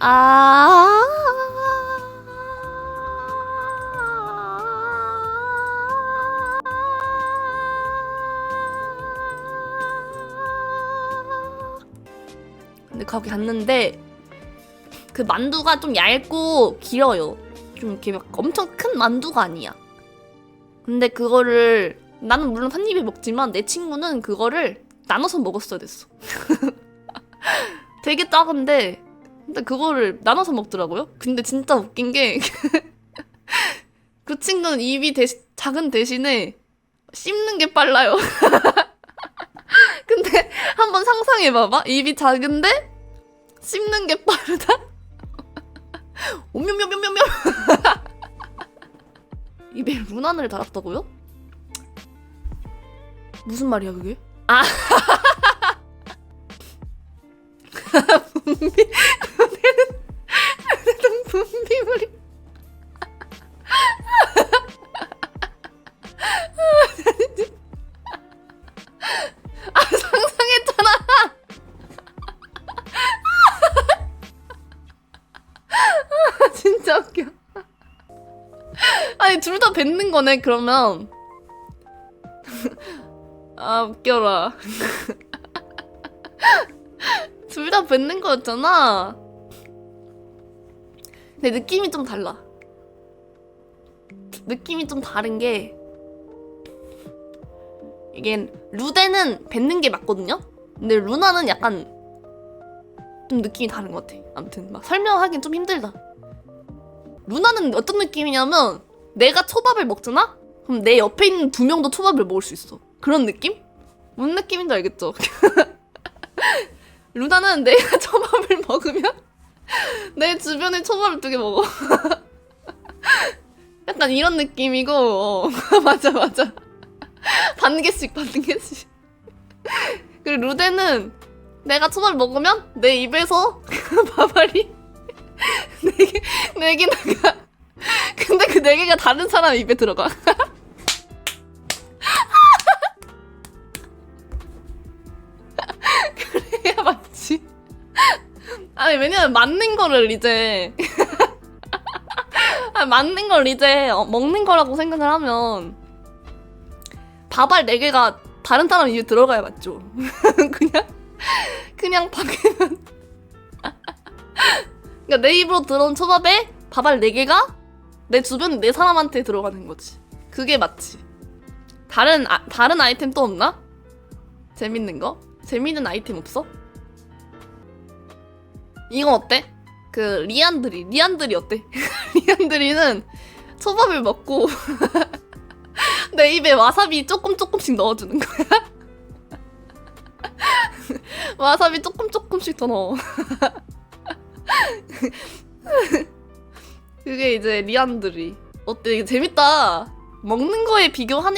아. 근데 거기 갔는데 그 만두가 좀 얇고 길어요. 좀 이렇게 막 엄청 큰 만두가 아니야. 근데 그거를 나는 물론 한 입에 먹지만 내 친구는 그거를 나눠서 먹었어야 됐어. 되게 작은데 근데 그거를 나눠서 먹더라고요. 근데 진짜 웃긴 게 그 친구는 입이 대시, 작은 대신에 씹는 게 빨라요. 근데 한번 상상해봐봐. 입이 작은데 씹는 게 빠르다? 오묘묘묘묘묘 입에 루난을 달았다고요? 무슨 말이야 그게? 아 분비 아니 둘 다 뱉는 거네 그러면. 아 웃겨라. 둘 다 뱉는 거였잖아. 근데 느낌이 좀 달라. 느낌이 좀 다른 게 이게 루데는 뱉는 게 맞거든요? 근데 루나는 약간 좀 느낌이 다른 것 같아. 아무튼 막 설명하기는 좀 힘들다. 루나는 어떤 느낌이냐면 내가 초밥을 먹잖아? 그럼 내 옆에 있는 두 명도 초밥을 먹을 수 있어. 그런 느낌? 뭔 느낌인지 알겠죠? 루나는 내가 초밥을 먹으면 내 주변에 초밥을 두 개 먹어. 약간 이런 느낌이고 어, 맞아 맞아. 반 개씩 반 개씩. 그리고 루데는 내가 초밥을 먹으면 내 입에서 그 밥알이 네 개, 네개 나가. 네 개가 다른 사람 입에 들어가. 그래야 맞지. 아니 왜냐면 맞는 거를 이제 아니, 맞는 걸 이제 어, 먹는 거라고 생각을 하면 밥알 네 개가 다른 사람 입에 들어가야 맞죠. 그냥 그냥 밖에는 그러니까 내 입으로 들어온 초밥에 밥알 4개가 내 주변 네 사람한테 들어가는 거지. 그게 맞지. 다른 아, 다른 아이템 또 없나? 재밌는 거? 재밌는 아이템 없어? 이건 어때? 그 리안드리 리안드리 어때? 리안드리는 초밥을 먹고 내 입에 와사비 조금 조금씩 넣어주는 거야. 와사비 조금 조금씩 더 넣어. 그게 이제 리안드리. 어때? 재밌다. 먹는 거에 비교하니